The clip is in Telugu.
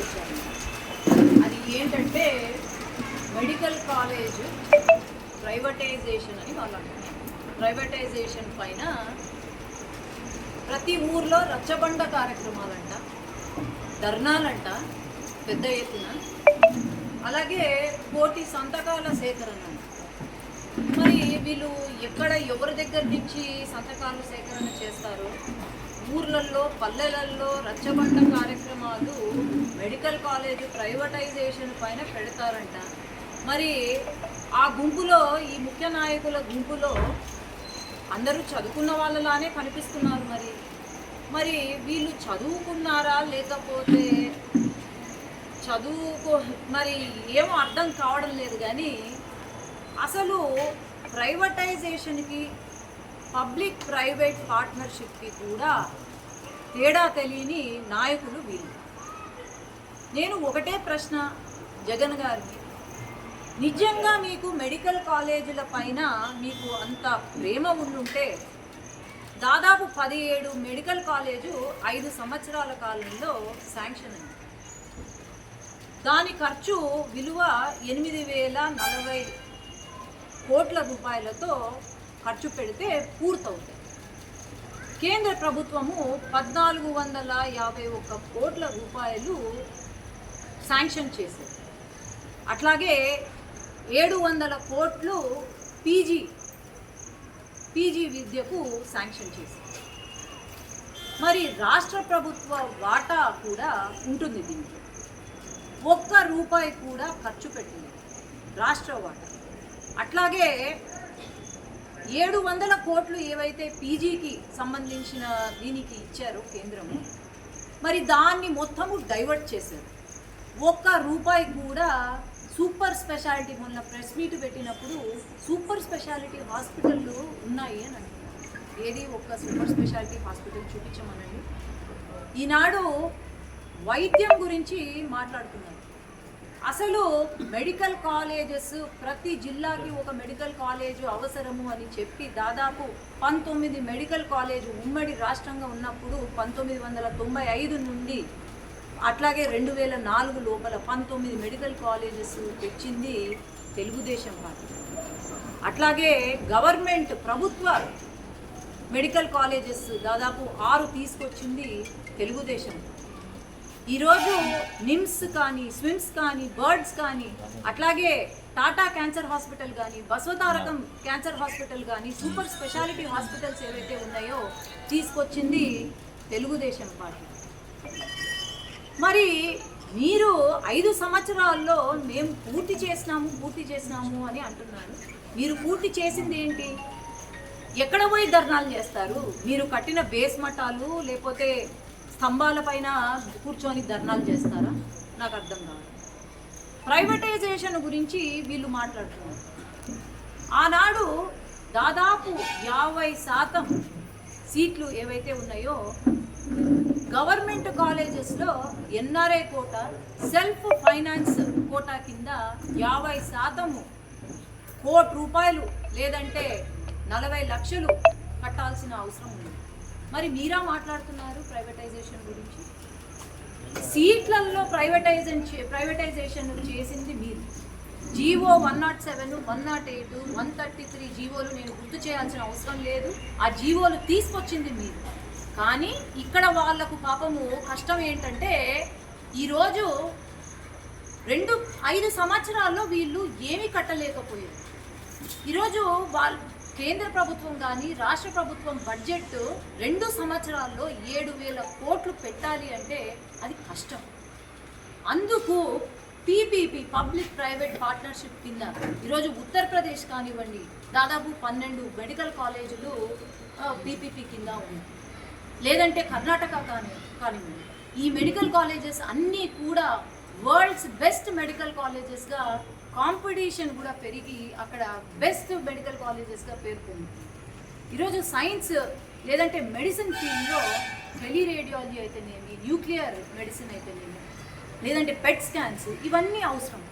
తీసుకొచ్చారు అది ఏంటంటే మెడికల్ కాలేజ్ ప్రైవేటైజేషన్ అని వాళ్ళు అంటున్నారు ప్రైవేటైజేషన్ పైన ప్రతి ఊర్లో రచ్చబండ కార్యక్రమాలంట ధర్నాలంట పెద్ద ఎత్తున అలాగే కోటి సంతకాల సేకరణ అంట. మరి వీళ్ళు ఎక్కడ ఎవరి దగ్గర నుంచి సంతకాలు సేకరణ చేస్తారు ఊర్లలో పల్లెలలో రచ్చబండ కార్యక్రమాలు మెడికల్ కాలేజ్ ప్రైవేటైజేషన్ పైన పెడతారంట. మరి ఆ గుంపులో ఈ ముఖ్య నాయకుల గుంపులో అందరూ చదువుకున్న వాళ్ళలానే కనిపిస్తున్నారు మరి. మరి వీళ్ళు చదువుకున్నారా లేకపోతే చదువుకో మరి ఏమో అర్థం కావడం లేదు కానీ అసలు ప్రైవేటైజేషన్కి పబ్లిక్ ప్రైవేట్ పార్ట్నర్షిప్కి కూడా తేడా తెలియని నాయకులు వీళ్ళు. నేను ఒకటే ప్రశ్న జగన్ గారికి. నిజంగా మీకు మెడికల్ కాలేజీల పైన మీకు అంత ప్రేమ ఉండుంటే దాదాపు పదిహేడు మెడికల్ కాలేజు ఐదు సంవత్సరాల కాలంలో శాంక్షన్ అయింది. దాని ఖర్చు విలువ ఎనిమిది వేల నలభై కోట్ల రూపాయలతో ఖర్చు పెడితే పూర్తవుతాయి. కేంద్ర ప్రభుత్వము పద్నాలుగు వందల యాభై ఒక్క కోట్ల రూపాయలు శాంక్షన్ చేసింది. అట్లాగే ఏడు వందల కోట్లు పీజీ పీజీ విద్యకు శాంక్షన్ చేసింది. మరి రాష్ట్ర ప్రభుత్వ వాటా కూడా ఉంటుంది దీంట్లో ఒక్క రూపాయి కూడా ఖర్చు పెట్టింది రాష్ట్ర వాటా. అట్లాగే ఏడు వందల కోట్లు ఏవైతే పీజీకి సంబంధించిన దీనికి ఇచ్చారో కేంద్రము మరి దాన్ని మొత్తము డైవర్ట్ చేశారు. ఒక్క రూపాయి కూడా సూపర్ స్పెషాలిటీ మొన్న ప్రెస్ మీట్ పెట్టినప్పుడు సూపర్ స్పెషాలిటీ హాస్పిటళ్ళు ఉన్నాయి అని అంటున్నారు. ఏది ఒక్క సూపర్ స్పెషాలిటీ హాస్పిటల్ చూపించమనండి? ఈనాడు వైద్యం గురించి మాట్లాడుతున్నారు. అసలు మెడికల్ కాలేజెస్ ప్రతి జిల్లాకి ఒక మెడికల్ కాలేజ్ అవసరము అని చెప్పి దాదాపు పంతొమ్మిది మెడికల్ కాలేజ్ ఉమ్మడి రాష్ట్రంగా ఉన్నప్పుడు పంతొమ్మిది వందల తొంభై ఐదు నుండి అట్లాగే రెండు వేల నాలుగు లోపల పంతొమ్మిది మెడికల్ కాలేజెస్ తెచ్చింది తెలుగుదేశం పార్టీ. అట్లాగే గవర్నమెంట్ ప్రభుత్వ మెడికల్ కాలేజెస్ దాదాపు ఆరు తీసుకొచ్చింది తెలుగుదేశం. ఈరోజు నిమ్స్ కానీ స్విమ్స్ కానీ బర్డ్స్ కానీ అట్లాగే టాటా క్యాన్సర్ హాస్పిటల్ కానీ బసవతారకం క్యాన్సర్ హాస్పిటల్ కానీ సూపర్ స్పెషాలిటీ హాస్పిటల్స్ ఏవైతే ఉన్నాయో తీసుకొచ్చింది తెలుగుదేశం పార్టీ. మరి మీరు ఐదు సంవత్సరాల్లో మేము పూర్తి చేసినాము పూర్తి చేసినాము అని అంటున్నారు. మీరు పూర్తి చేసింది ఏంటి? ఎక్కడ పోయి ధర్నాలు చేస్తారు? మీరు కట్టిన బేస్ మఠాలు లేకపోతే స్తంభాల పైన కూర్చొని ధర్నాలు చేస్తారా? నాకు అర్థం కాదు. ప్రైవేటైజేషన్ గురించి వీళ్ళు మాట్లాడుతున్నారు. ఆనాడు దాదాపు యాభై శాతం సీట్లు ఏవైతే ఉన్నాయో గవర్నమెంట్ కాలేజెస్లో NRI quota self finance quota కింద యాభై శాతము కోటి రూపాయలు లేదంటే నలభై లక్షలు కట్టాల్సిన అవసరం ఉంది. మరి మీరా మాట్లాడుతున్నారు ప్రైవేటైజేషన్ గురించి? సీట్లలో ప్రైవేటైజేషన్ ప్రైవేటైజేషన్ చేసింది మీరు. GO one not seven one not eight one thirty three జీవోలు నేను గుర్తు చేయాల్సిన అవసరం లేదు. ఆ జీవోలు తీసుకొచ్చింది మీరు. కానీ ఇక్కడ వాళ్ళకు పాపము కష్టం ఏంటంటే ఈరోజు రెండు ఐదు సంవత్సరాల్లో వీళ్ళు ఏమీ కట్టలేకపోయారు. ఈరోజు వాళ్ళు కేంద్ర ప్రభుత్వం కానీ రాష్ట్ర ప్రభుత్వం బడ్జెట్ రెండు సంవత్సరాల్లో ఏడు వేల కోట్లు పెట్టాలి అంటే అది కష్టం. అందుకు పీపీపీ పబ్లిక్ ప్రైవేట్ పార్ట్నర్షిప్ కింద ఈరోజు ఉత్తరప్రదేశ్ కానివ్వండి దాదాపు పన్నెండు మెడికల్ కాలేజీలు పీపీపీ కింద ఉంది లేదంటే కర్ణాటక కానీ కానివ్వండి. ఈ మెడికల్ కాలేజెస్ అన్నీ కూడా వరల్డ్స్ బెస్ట్ మెడికల్ కాలేజెస్గా కాంపిటీషన్ కూడా పెరిగి అక్కడ బెస్ట్ మెడికల్ కాలేజెస్గా పేర్కొంది. ఈరోజు సైన్స్ లేదంటే మెడిసిన్ ఫీల్డ్లో టెలి రేడియాలజీ అయితేనేమి న్యూక్లియర్ మెడిసిన్ అయితేనేమి లేదంటే పెట్ స్కాన్స్ ఇవన్నీ అవసరం.